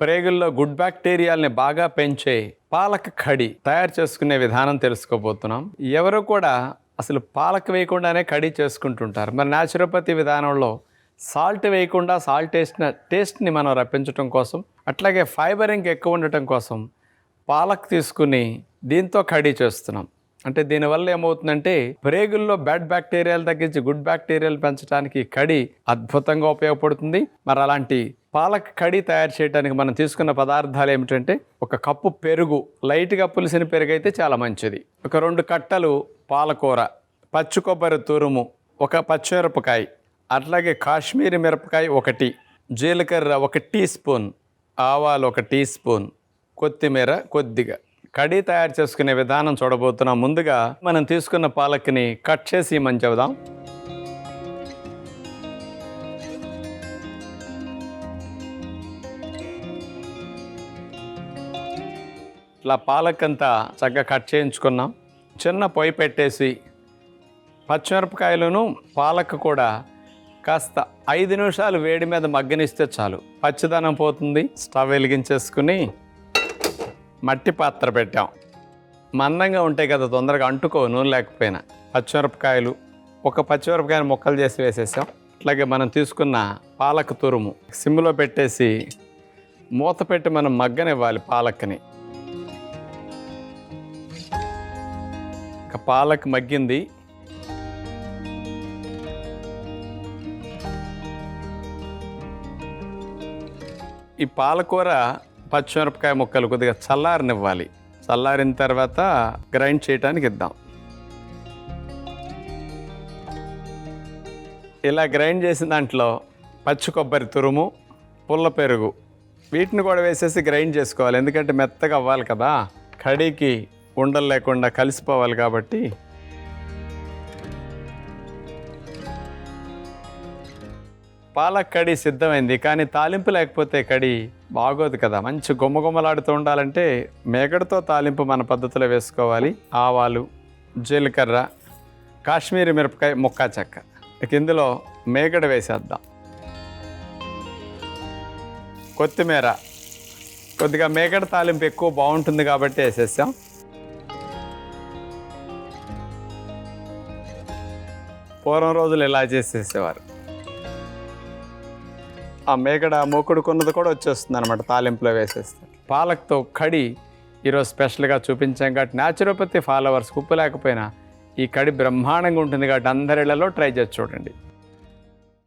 ప్రేగుల్లో గుడ్ బ్యాక్టీరియాల్ని బాగా పెంచే పాలక కడి తయారు చేసుకునే విధానం తెలుసుకోబోతున్నాం. ఎవరు కూడా అసలు పాలక వేయకుండానే కడి చేసుకుంటుంటారు. మరి న్యాచురోపతి విధానంలో సాల్ట్ వేయకుండా సాల్ట్ వేసిన టేస్ట్ని మనం రప్పించడం కోసం అట్లాగే ఫైబర్ ఇంక ఎక్కువ ఉండటం కోసం పాలక్ తీసుకుని దీంతో కడీ చేస్తున్నాం. అంటే దీనివల్ల ఏమవుతుందంటే ప్రేగుల్లో బ్యాడ్ బ్యాక్టీరియాలు తగ్గించి గుడ్ బ్యాక్టీరియాలు పెంచడానికి కడి అద్భుతంగా ఉపయోగపడుతుంది. మరి అలాంటి పాలక్ కడి తయారు చేయడానికి మనం తీసుకున్న పదార్థాలు ఏమిటంటే ఒక కప్పు పెరుగు లైట్గా పులిసిన పెరుగు అయితే చాలా మంచిది. ఒక రెండు కట్టలు పాలకూర పచ్చి కొబ్బరి తురుము ఒక పచ్చిమిరపకాయ అట్లాగే కాశ్మీరీ మిరపకాయ ఒకటి జీలకర్ర ఒక టీ స్పూన్ ఆవాలు ఒక టీ స్పూన్ కొత్తిమీర కొద్దిగా. కడీ తయారు చేసుకునే విధానం చూడబోతున్నాం. ముందుగా మనం తీసుకున్న పాలక్ని కట్ చేసి ఇమ్మని ఇట్లా పాలక్ అంతా చక్కగా కట్ చేయించుకున్నాం. చిన్న పొయ్యి పెట్టేసి పచ్చిమిరపకాయలను పాలక్ కూడా కాస్త ఐదు నిమిషాలు వేడి మీద మగ్గనిస్తే చాలు. పచ్చిదనం పోతుంది. స్టవ్ వెలిగించేసుకుని మట్టి పాత్ర పెట్టాం. మందంగా ఉంటాయి కదా తొందరగా అంటుకో నూనె లేకపోయినా. పచ్చిమిరపకాయలు ఒక పచ్చిమిరపకాయని ముక్కలు చేసి వేసేసాం. అట్లాగే మనం తీసుకున్న పాలక తురుము. సిమ్లో పెట్టేసి మూత పెట్టి మనం మగ్గనివ్వాలి పాలక్ని. ఇక పాలక్ మగ్గింది. ఈ పాలకూర పచ్చిమిరపకాయ ముక్కలు కొద్దిగా చల్లారనివ్వాలి. చల్లారిన తర్వాత గ్రైండ్ చేయడానికి ఇద్దాం. ఇలా గ్రైండ్ చేసిన దాంట్లో పచ్చి కొబ్బరి తురుము పుల్ల పెరుగు వీటిని కూడా వేసేసి గ్రైండ్ చేసుకోవాలి. ఎందుకంటే మెత్తగా అవ్వాలి కదా. కడీకి ఉండలు లేకుండా కలిసిపోవాలి కాబట్టి. పాలక్ కడి సిద్ధమైంది కానీ తాలింపు లేకపోతే కడి బాగోదు కదా. మంచి గుమ్మగుమ్మలాడుతూ ఉండాలంటే మేగడతో తాలింపు మన పద్ధతిలో వేసుకోవాలి. ఆవాలు జీలకర్ర కాశ్మీరీ మిరపకాయ ముక్కా చెక్క. ఇక ఇందులో మేగడ వేసేద్దాం. కొత్తిమీర. కొద్దిగా మేగడ తాలింపు ఎక్కువ బాగుంటుంది కాబట్టి వేసేసాం. పూర్వం రోజులు ఇలా చేసేసేవారు. ఆ మేకడ మూకుడు కొన్నది కూడా వచ్చేస్తుంది అనమాట తాలింపులో వేసేస్తే. పాలక్తో కడి ఈరోజు స్పెషల్గా చూపించాం కాబట్టి న్యాచురోపతి ఫాలోవర్స్ ఉప్పు లేకపోయినా ఈ కడి బ్రహ్మాండంగా ఉంటుంది కాబట్టి అందరిళ్ళలో ట్రై చేసి చూడండి.